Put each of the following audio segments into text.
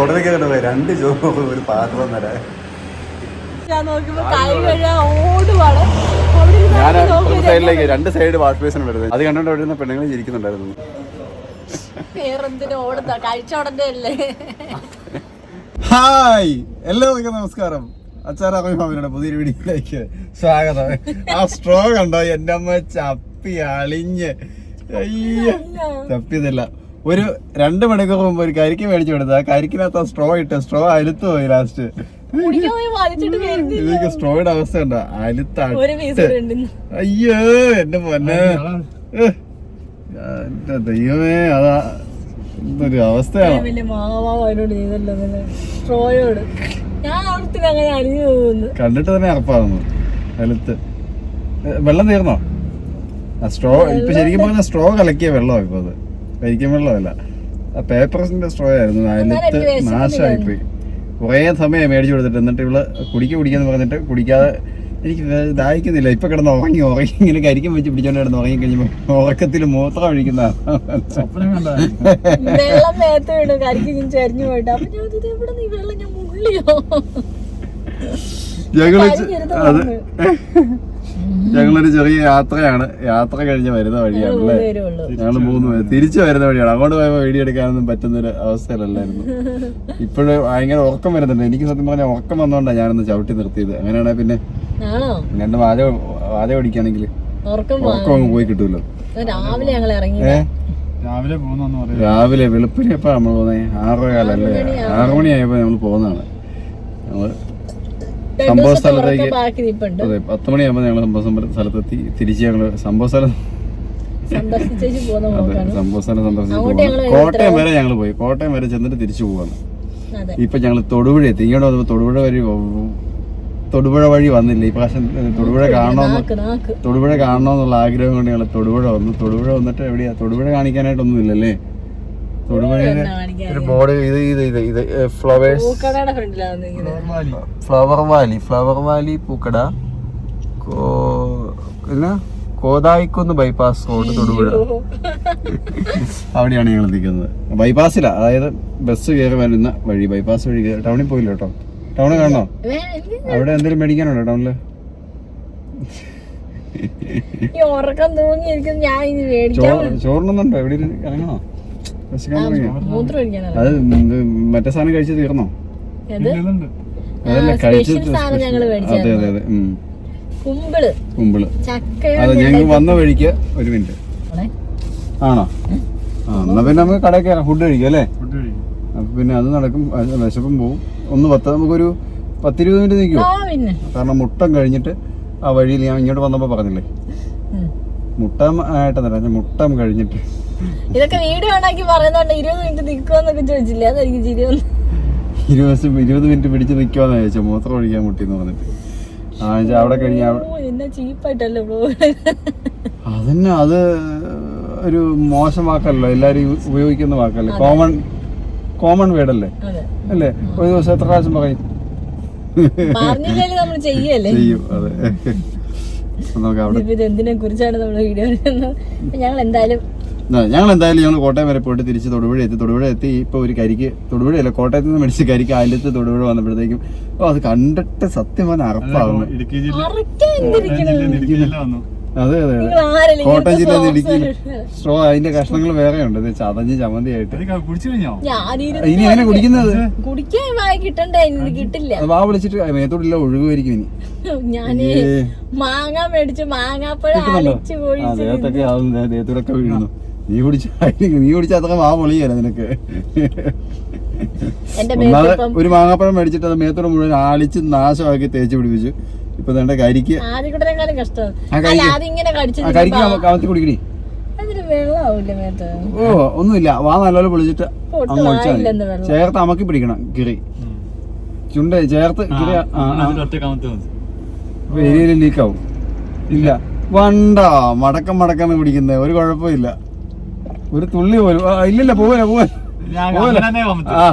ഉടനൊക്കെ കണ്ടു? രണ്ട് ചോറ് ഒരു പാത്രം തരാ ഞാൻ ഞാൻ സൈഡിലേക്ക് രണ്ട് സൈഡ് വാഷ് ബേസിന് വരുന്നത് അത് കണ്ടോണ്ട് അവിടെ ഇരുന്ന പെണ്ണുങ്ങൾ അല്ലേ? ഹായ് എല്ലാവർക്കും നമസ്കാരം. അച്ചാറാമിയുടെ പുതിയൊരു വീഡിയോയിലേക്ക് സ്വാഗതം. ആ സ്ട്രോ കണ്ടോ? എന്റെ അമ്മ ചപ്പി അളിഞ്ഞ്. അയ്യ ചപ്പിയതല്ല. ഒരു രണ്ട് മണിക്കൂർ മുമ്പ് ഒരു കരിക്ക് മേടിച്ചു കൊടുത്താ ആ കരിക്കിനകത്ത് ആ സ്ട്രോ ഇട്ട് സ്ട്രോ അലുത്തു പോയി ലാസ്റ്റ് ഇതൊക്കെ സ്ട്രോയുടെ അവസ്ഥ ഉണ്ടോ അലുത്ത ഒരു പീസ് ഉണ്ട് അയ്യോ എന്റെ പൊന്നെ. ഏ, എന്റെ ദൈവമേ അതാ. എന്തൊരു അവസ്ഥയാണ് കണ്ടിട്ട് തന്നെ അറപ്പാകുന്നു അലുത്ത്. വെള്ളം തീർന്നോ? ആ സ്ട്രോ ഇപ്പൊ ശരിക്കും പറഞ്ഞ സ്ട്രോ കലക്കിയ വെള്ളം ഇപ്പൊ അത്. കരിക്കും വെള്ളമല്ല. ആ പേപ്പർസിന്റെ സ്ട്രോ ആയിരുന്നു. അതിലത്ത് നാശമായി പോയി നാശമായിപ്പോയി. കുറേ സമയം മേടിച്ചു കൊടുത്തിട്ട് എന്നിട്ട് ഇവൾ കുടിക്കുക കുടിക്കാന്ന് പറഞ്ഞിട്ട് കുടിക്കാതെ എനിക്ക് ദാഹിക്കുന്നില്ല. ഇപ്പൊ കിടന്ന് ഉറങ്ങി ഉറങ്ങി ഇങ്ങനെ കരിക്കും വെച്ച് പിടിച്ചോണ്ട് കിടന്ന് ഉറങ്ങി കഴിഞ്ഞപ്പോ ഉറക്കത്തിൽ മൂത്രം ഒഴിക്കുന്ന വെള്ളം മേത്ത് വീണു. കരിക്ക് ഞാൻ ചരിഞ്ഞു പോയിട്ട്. അപ്പൊ ഞാൻ ഇത് എവിടെ നീ വെള്ളം ഞാൻ മുള്ളിയോ? ഞങ്ങൾ അത്. ഞങ്ങളൊരു ചെറിയ യാത്രയാണ്. യാത്ര കഴിഞ്ഞ് വരുന്ന വഴിയാണ് അല്ലേ? ഞങ്ങൾ മൂന്ന് പേര്. തിരിച്ചു വരുന്ന വഴിയാണ്. അങ്ങോട്ട് പോയപ്പോ വീഡിയോ എടുക്കാനൊന്നും പറ്റുന്ന ഒരു അവസ്ഥയിലല്ലായിരുന്നു. ഇപ്പോഴും ഭയങ്കര ഉറക്കം വരുന്നുണ്ട്. എനിക്ക് സത്യം പറഞ്ഞാൽ ഉറക്കം വന്നോണ്ടാണ് ഞാനൊന്ന് ചവിട്ടി നിർത്തിയത്. അങ്ങനെയാണെ പിന്നെ രണ്ട് വാച വാച ഓടിക്കുകയാണെങ്കിൽ ഉറക്കം പോയി കിട്ടൂലോ? രാവിലെ ഞങ്ങൾ ഇറങ്ങി ഏ? രാവിലെ രാവിലെ വെളുപ്പിനെ എപ്പോ നമ്മൾ പോകുന്നത്? ആറര കാലല്ലേ? ആറു മണിയായപ്പോ നമ്മൾ പോകുന്നതാണ്. നമ്മൾ രണ്ടു സംഭവ സ്ഥലത്തേക്ക് അതെ പത്ത് മണിയാകുമ്പോൾ ഞങ്ങൾ സംഭവ സ്ഥല- സ്ഥലത്തെത്തി തിരിച്ച് ഞങ്ങൾ സംഭവ സ്ഥലം അതെ സംഭവ സ്ഥലം സന്ദർശിച്ച് കോട്ടയം വരെ ഞങ്ങൾ പോയി. കോട്ടയം വരെ ചെന്നിട്ട് തിരിച്ചു പോവാണ്. ഇപ്പൊ ഞങ്ങൾ തൊടുപുഴ എത്തി. ഇങ്ങോട്ട് വന്നപ്പോ തൊടുപുഴ വഴി തൊടുപുഴ വഴി വന്നില്ല. ഈ പ്രാവശ്യം തൊടുപുഴ കാണണമെന്ന് തൊടുപുഴ കാണണമെന്നുള്ള ആഗ്രഹം കൊണ്ട് ഞങ്ങൾ തൊടുപുഴ വന്നു. തൊടുപുഴ വന്നിട്ട് എവിടെയാ? തൊടുപുഴ കാണിക്കാനായിട്ടൊന്നും എന്നാ ഒരു ബോർഡ് ഇത് ഇത് ഇത് ഇത് ഫ്ലവേഴ്സ് പൂക്കടയുടെ ഫ്രണ്ടിലാണ് നിൽക്കുന്നത് ഫ്ലവർ വാലി ഫ്ലവർ വാലി പൂക്കട. കോ- പിന്നെ കോതായിക്കുന്ന് ബൈപ്പാസ് റോഡ് തൊടുപുഴ. അവിടെയാണ് ഞങ്ങൾ നിൽക്കുന്നത്. ബൈപ്പാസില അതായത് ബസ് കയറി വരുന്ന വഴി. ബൈപ്പാസ് വഴി കയറി. ടൗണിൽ പോയില്ല കേട്ടോ? ടൗണിൽ കാണണോ അവിടെ എന്തെങ്കിലും മേടിക്കാനുണ്ടോ ടൗണിൽ? മേടിക്കാൻ എവിടെ ഇറങ്ങണോ? വിശക്കാൻ ഒഴിക്കാനല്ല? അത് മറ്റേ സാധനം കഴിച്ച് തീർന്നോ? അത് അതല്ല ആ, കഴിച്ച് special സാധനം ഞങ്ങൾ അതെ അതെ അതെ കുമ്പിൾ. കുമ്പിൾ. ചക്കയുടെ ഞങ്ങൾ വന്ന വഴിക്ക് ഒരു മിനിറ്റ്. ആണോ? ആ എന്നാ പിന്നെ നമുക്ക് കടയിൽ കയറാം. ഫുഡ് കഴിക്കും അല്ലേ? ഫുഡ് കഴിക്കും. പിന്നെ അത് നടക്കും. അത് വിശപ്പും പോവും. ഒന്ന് പത്ത് നമുക്കൊരു പത്തിരുപത് മിനിറ്റ് നിൽക്കുമോ ആ പിന്നെ. കാരണം മുട്ടം കഴിഞ്ഞിട്ട് ആ വഴിയിൽ ഞാൻ ഇങ്ങോട്ട് വന്നപ്പോൾ പറഞ്ഞില്ലേ. മുട്ടം ആയിട്ടെന്നല്ല മുട്ടം കഴിഞ്ഞിട്ട്. ഇതൊക്കെ വീഡിയോ ഉണ്ടാക്കി പറയുന്നുണ്ട് ഇരുപത് മിനിറ്റ് നിൽക്കുമെന്നൊക്കെ ചോദിച്ചില്ലേ? അതെനിക്ക് ചിരി വന്നു. ഇരുപത് ഇരുപത് മിനിറ്റ് പിടിച്ച് നിൽക്കുവാന്ന് ചോദിച്ചു. മൂത്രം ഒഴിക്കാൻ മുട്ടിന്ന് പറഞ്ഞിട്ട്. ആ അവിടെ കഴിഞ്ഞ എന്നെ ചീപ്പായിട്ടല്ലേ അതന്നെ അത് ഒരു മോശം വാക്കല്ലോ? എല്ലാരും ഉപയോഗിക്കുന്ന വാക്കല്ലേ? കോമൺ കോമൺ വേർഡല്ലേ അല്ലേ? അല്ലേ? ഒരു ദിവസം എത്ര പ്രാവശ്യം പറയും? ചെയ്യും അതെ. ഇതിപ്പോ കുറിച്ചാണ് നമ്മൾ വീഡിയോ ഞങ്ങൾ എന്തായാലും ഞങ്ങൾ എന്തായാലും ഞങ്ങൾ കോട്ടയം വരെ പോയിട്ട് തിരിച്ച് തൊടുപുഴ എത്തി. തൊടുപുഴ എത്തി ഇപ്പൊ ഒരു കരിക്ക് തൊടുപുഴയല്ല കോട്ടയത്ത് നിന്ന് മേടിച്ച് കരിക്ക് ആയിലത്ത് തൊടുപുഴ വന്നപ്പോഴത്തേക്കും ഓ അത് കണ്ടിട്ട് സത്യം പറഞ്ഞ അറപ്പാകുന്നു ഇടുക്കി ജില്ല അറക്കാൻ ഇടുക്കി ജില്ല വന്നു. അതെ അതെ അതെ. നിങ്ങൾ ആരല്ലേ? കോട്ടയം ജില്ല നിന്ന് ഇടുക്കി സ്ട്രോ അതിന്റെ കഷ്ണങ്ങൾ വേറെ ഉണ്ട്. ഇത് ചതഞ്ഞ് ചമന്തി ആയിട്ട് ഇനി എങ്ങനെ കുടിക്കുന്നത്? കുടിക്കാൻ വായി കിട്ടണ്ടേ? എനിക്ക് കിട്ടില്ല. വാ വിളിച്ചിട്ട് മേത്തോട്ടില്ല ഒഴുകുമായിരിക്കും ഇനി. ഞാൻ ഏ. മാങ്ങ മേടിച്ചു മാങ്ങാപ്പഴം അതെ അലിച്ച് ആ കൊഴിച്ച് ദേഹത്തൊക്കെ ആവും ദേ- ദേഹത്തൂടൊക്കെ വീഴുന്നു. നീ കുടിച്ച നീ കുടിച്ച അത്ര മാ പൊളിയല്ല നിനക്ക്. ഒരു മാങ്ങാപ്പഴം മേടിച്ചിട്ട് അത് മേത്തോടെ മുഴുവൻ ആളിച്ച് നാശമാക്കി തേച്ച് പിടിപ്പിച്ചു. ഇപ്പൊ നിന്റെ കരിക്ക്. കരിക്ക്. കമത്തി കുടിക്കണി ഓ ഒന്നുമില്ല. വാ നല്ലപോലെ പൊളിച്ചിട്ട് അങ്ങ് ഒഴിച്ചാൽ ചേർത്ത് അമക്കി പിടിക്കണം കിറി. ചുണ്ട ചേർത്ത് കിറി ലീക്കാവും ഇല്ല. വണ്ട മടക്കം മടക്കാണ് പിടിക്കുന്നത് ഒരു കുഴപ്പമില്ല ഒരു തുള്ളി പോലും. ആ, ഇല്ലില്ല പോവല പോവല ഞാൻ പോവല. അങ്ങനെ തന്നെ ആ.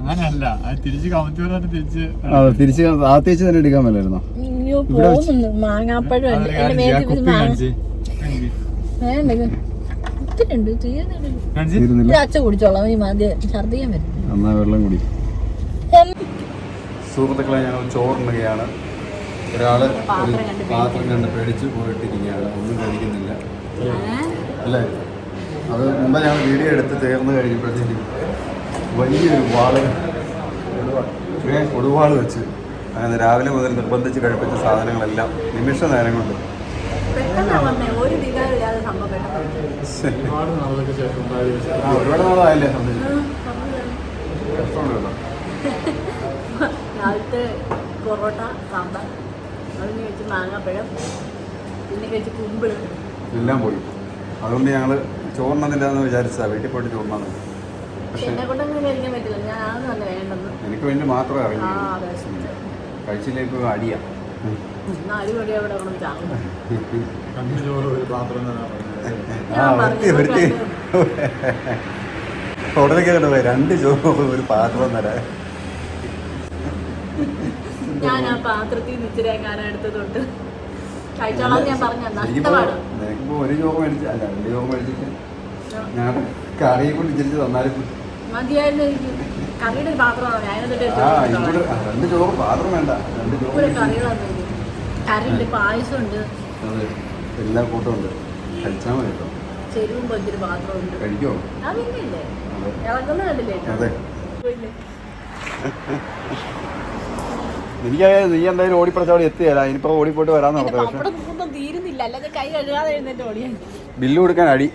അങ്ങനെയല്ല. അത് തിരിച്ച് കമത്തി പറഞ്ഞിട്ട് തിരിച്ച് അതെ തിരിച്ച് ആത്തേച്ച് തന്നെ എടുക്കാൻ മേലായിരുന്നോ. അയ്യോ പോകുന്നു മാങ്ങാപ്പഴം ഉണ്ട് അതൊരു എന്റെ കാര്യം ചെയ്യാം. കുപ്പി മാങ്ങ കാണിച്ച്. കാണിക്ക്. വേണ്ട ഇത് ഒത്തിരി ഉണ്ട്. തീർന്നില്ല കാണിച്ച്. തീരുന്നില്ല. അച്ഛ കുടിച്ചോളാം. ഈ മദ്യ ഛർദിക്കാൻ വരും. എന്നാ വെള്ളം കുടി. സുഹൃത്തുക്കളെ ഞങ്ങൾ ചോറുണ്ടുകയാണ് ഒരാൾ ഒരു പാത്രം കണ്ട് പേടിച്ച് പോയിട്ടിരിക്കുകയാണ്. ഒന്നും കഴിക്കുന്നില്ല. അല്ലേ? മുമ്പ് ഞങ്ങൾ വീഡിയോ എടുത്ത് തീർന്നു കഴിഞ്ഞപ്പോഴത്തേക്കും വലിയൊരു വാൾ കൊടുവാൾ വെച്ച് അങ്ങനെ രാവിലെ മുതൽ നിർബന്ധിച്ച് കഴിപ്പിച്ച സാധനങ്ങളെല്ലാം നിമിഷ നേരം കൊണ്ട്. പെട്ടെന്നാ വന്നേ ഒരു വികാരം ഇല്ലാതെ സംഭവം പെട്ടെന്ന്. ഒരുപാട് നാളായല്ലേ രാവിലത്തെ പൊറോട്ട സാമ്പാർ അതിന് മാങ്ങാപ്പഴം പിന്നെ കഴിച്ച് എല്ലാം പോയി. അതുകൊണ്ട് ഞങ്ങൾ ചോറിനതില്ല എന്ന് വിചാരിച്ചതാ വീട്ടിൽ പോയിട്ട് ചോറിനാണ് പക്ഷെ എന്നെ പറ്റില്ല. ഞാൻ ആദ്യം തന്നെ വേണ്ടെന്ന് എനിക്ക് വേണ്ടി മാത്രമേ അറിയൂ കഴിച്ചില്ലേ കഴിച്ചിലേക്ക് അടിയാ. വൃത്തി വൃത്തി. ഉടനെ കേട്ടോ രണ്ട് ചോറ് ഒരു പാത്രം തരാം ഞാൻ ആ പാത്രത്തിൽ നിന്ന് ഇച്ചിരി എനിക്കിപ്പോ ഒരു ജോബ് മേടിച്ച അല്ല രണ്ട് ജോബ് മേടിച്ചിട്ട് ഞാൻ കറിയെ കൊണ്ട് ഇച്ചിരി തന്നാലും രണ്ട് ചോറ് പാത്രം വേണ്ട. രണ്ട് ചോറ് ഇവിടെ മേടിച്ച്. കറികളൊന്നും കറിയുണ്ട് പായസം ഉണ്ട് അതെ എല്ലാ കൂട്ടം ഉണ്ട്. കഴിച്ചാൽ മതി കേട്ടോ. ചെരുവും പൊഞ്ചൊരു പാത്രമുണ്ട് കഴിക്കോ? ആ പിന്നില്ലേ കണ്ടില്ലേ? അതെ. എനിക്കറിയാം നീ എന്തായാലും ഓടിപ്പടച്ചവിടെ എത്തിയല്ല ഇനിയിപ്പോ ഓടിപ്പോയിട്ട് വരാന്ന് എന്റെ പറഞ്ഞത് പക്ഷെ ബില്ല് കൊടുക്കാൻ അടി.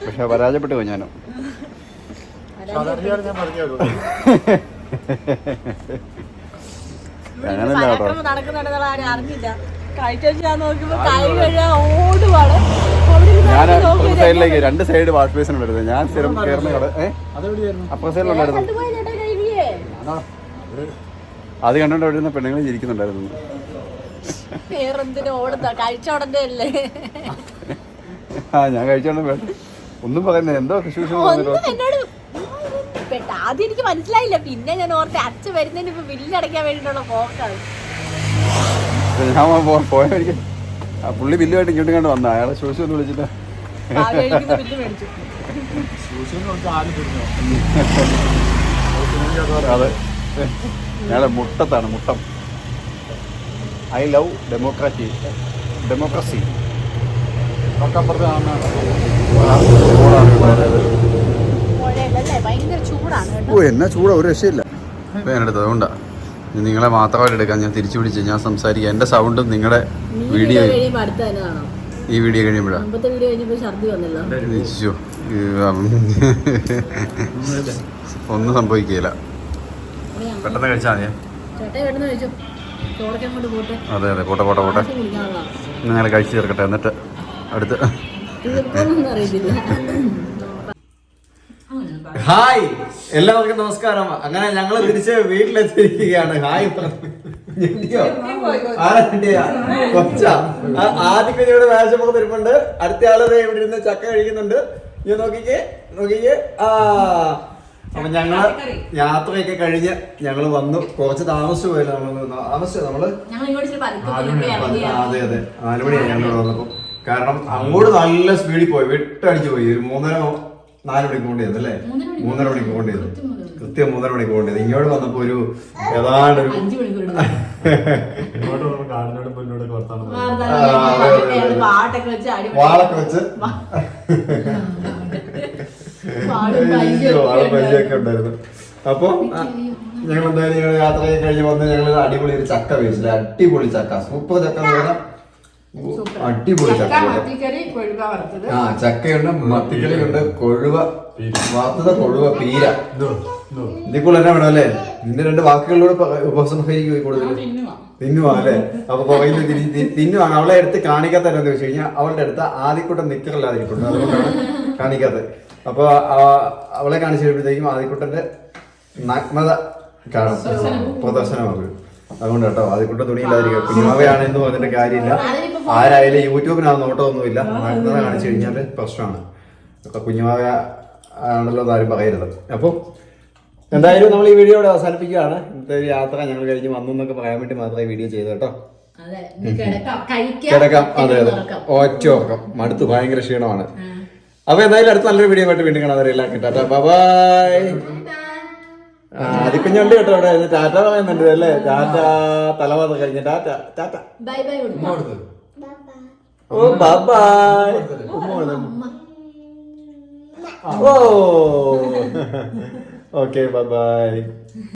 പക്ഷെ പരാജയപ്പെട്ടു പോയി ഞാനോ സാധാരണ ഞാൻ പറഞ്ഞു അങ്ങനല്ല കേട്ടോ. ഞാൻ അവിടെ. സൈഡിലേക്ക് രണ്ട് സൈഡ് വാഷ് ബേസിൻ ഉണ്ടായിരുന്നു ഞാൻ സ്ഥിരം കയറുന്ന കട ഏ? അപ്പുറ സൈഡിലുണ്ടായിരുന്നു അത് കണ്ടോണ്ട് അവിടെ ഇരുന്ന പെണ്ണുങ്ങൾ ചിരിക്കുന്നുണ്ടായിരുന്നു. ആ ഞാൻ കഴിച്ചോണ്ട് വേണ്ട ഒന്നും പറയുന്നില്ല. എന്തോ കൃഷി ഒന്നും എന്നോട് പെട്ട ആദ്യം എനിക്ക് മനസ്സിലായില്ല. പിന്നെ ഞാൻ ഓർത്തെ അച്ഛൻ വരുന്നതിന് ഇപ്പൊ ബില്ലടയ്ക്കാൻ വേണ്ടിയിട്ടുള്ള പോക്കാണ്. ഞാൻ പോയ ആ പുള്ളി ബില്ലുമായിട്ട് ഇങ്ങോട്ട് കണ്ട് വന്ന. അയാളെ ശൂശി ഒന്ന് വിളിച്ചിട്ട്. അതെ. ഞങ്ങളെ മുട്ടത്താണ് Muttam. I love democracy democracy. ഓ എന്നാ ചൂടാ ഒരു രക്ഷയില്ല. വേനെടുത്തത് അതുകൊണ്ടാ. നിങ്ങളെ മാത്രമായിട്ട് എടുക്കാൻ ഞാൻ തിരിച്ചു പിടിച്ച് ഞാൻ സംസാരിക്കാം. എന്റെ സൗണ്ടും നിങ്ങളുടെ വീഡിയോ ഈ വീഡിയോ കഴിയുമ്പോഴാണ് ഒന്നും വീഡിയോ പെട്ടെന്ന് കഴിച്ചാൽ മതിയോ? അതെ അതെ. പോട്ടെ പോട്ടെ പോട്ടെ. നിങ്ങൾ കഴിച്ചു തീർക്കട്ടെ എന്നിട്ട് അടുത്ത്. ഹായ്. എല്ലാവർക്കും നമസ്കാരം. അങ്ങനെ ഞങ്ങൾ തിരിച്ച് വീട്ടിലെത്തിയിരിക്കുകയാണ്. ഹായ്? കൊച്ചാ. ആ- ആദ്യം ഇവിടെ വേഷമൊക്കെ തിരുപ്പുണ്ട് അടുത്ത ആൾ ദേ ഇവിടെ ഇരുന്ന് ചക്ക കഴിക്കുന്നുണ്ട്. ഇത് നോക്കിക്കേ നോക്കിക്കേ. ആ അപ്പൊ ഞങ്ങൾ യാത്രയൊക്കെ കഴിഞ്ഞ് ഞങ്ങൾ വന്നു. കുറച്ച് താമസിച്ചു പോയില്ല നമ്മൾ താമസിച്ചു നമ്മൾ? അതെ അതെ. നാലുമണിയാണ് ഞങ്ങൾ വന്നപ്പോ. കാരണം അങ്ങോട്ട് നല്ല സ്പീഡിൽ പോയി. വെട്ടടിച്ചു പോയി. ഒരു മൂന്നര നാല് മണിക്ക് കൊണ്ടുവന്നത് അല്ലേ മൂന്നര മണിക്ക് കൊണ്ടുവന്നത് കൃത്യം മൂന്നര മണിക്ക്. കൊണ്ടുവന്നത് ഇങ്ങോട്ട് വന്നപ്പോ ഒരു ഏതാണ്ട് ഒരു വാളൊക്കെ മണിക്കൂർ ഇങ്ങോട്ട് നമ്മൾ കാടിനോട് മുന്നോട്ട് വർത്താനം പാട്ടൊക്കെ വെച്ച് അടിപൊളി വാളൊക്കെ വെച്ച് ഉണ്ടായിരുന്നു. അപ്പൊ ഞങ്ങൾ എന്തായാലും ഞങ്ങൾ യാത്ര കഴിഞ്ഞ് വന്ന് ഞങ്ങൾ അടിപൊളി ഒരു ചക്ക വേവിച്ചില്ല അടിപൊളി ചക്ക. സൂപ്പർ ചക്ക എന്ന് പറഞ്ഞാൽ അടിപൊളി ചക്ക. മത്തിക്കറി ആ ചക്കയുണ്ട് മത്തിക്കളിയുണ്ട് കൊഴുവ വറുത്തത് കൊഴുവ പീര. ഇതിൽ കൂടുതൽ എന്നാ വേണം അല്ലേ? നിന്റെ രണ്ട് വാക്കുകളിലൂടെ ഉപസംഹരിക്കും കൂടുതൽ തിന്നുവാ. അല്ലേ? അപ്പൊ പുറകിൽ തിരിച്ച് തിന്നുവാണ് അവളെ എടുത്ത് കാണിക്കാത്ത എന്താന്ന് വെച്ച് കഴിഞ്ഞാൽ അവളുടെ അടുത്ത് ആദ്യക്കൂട്ടം നിക്കറില്ലാതിരിക്കുന്നു. അതുകൊണ്ടാണ് കാണിക്കാത്തത്. അപ്പൊ ആ- അവളെ കാണിച്ചു കഴിയുമ്പോഴത്തേക്കും ആദ്യക്കൂട്ടന്റെ നഗ്നത കാണും. പ്രദർശനമാകും അതുകൊണ്ട് കേട്ടോ ആദ്യക്കുട്ട തുണിയില്ലാതിരിക്കുക. കുഞ്ഞുമാവയാണെന്ന് പറഞ്ഞിട്ട് കാര്യമില്ല. ആരായാലും യൂട്യൂബിനകത്ത് നോട്ടമൊന്നുമില്ല. നഗ്നത കാണിച്ചു കഴിഞ്ഞാൽ പ്രശ്നമാണ്. അപ്പൊ കുഞ്ഞുമാവ ആണല്ലോ എന്ന് ആരും പറയരുത്. അപ്പോൾ എന്തായാലും നമ്മൾ ഈ വീഡിയോ ഇവിടെ അവസാനിപ്പിക്കുകയാണ്. ഇന്നത്തെ ഒരു യാത്ര ഞങ്ങൾ കഴിഞ്ഞ് വന്നു എന്നൊക്കെ പറയാൻ വേണ്ടി മാത്രമേ വീഡിയോ ചെയ്തു കേട്ടോ. അതെ കിടക്കാം. അതെ അതെ. ഒറ്റ ഉറക്കം. മടുത്ത് ഭയങ്കര ക്ഷീണമാണ്. അപ്പൊ എന്തായാലും അടുത്ത നല്ലൊരു വീഡിയോ ആയിട്ട് വീണ്ടും കാണാൻ എല്ലാം കിട്ടാം ബൈ അതിക്കുഞ്ഞുണ്ട് കേട്ടോ അവിടെ. ടാറ്റ പറയുന്നുണ്ട് അല്ലേ? ടാറ്റ തലവാത കഴിഞ്ഞ. Tata tata. ഓ ബൈ ഉമ്മ ഓ. Okay bye bye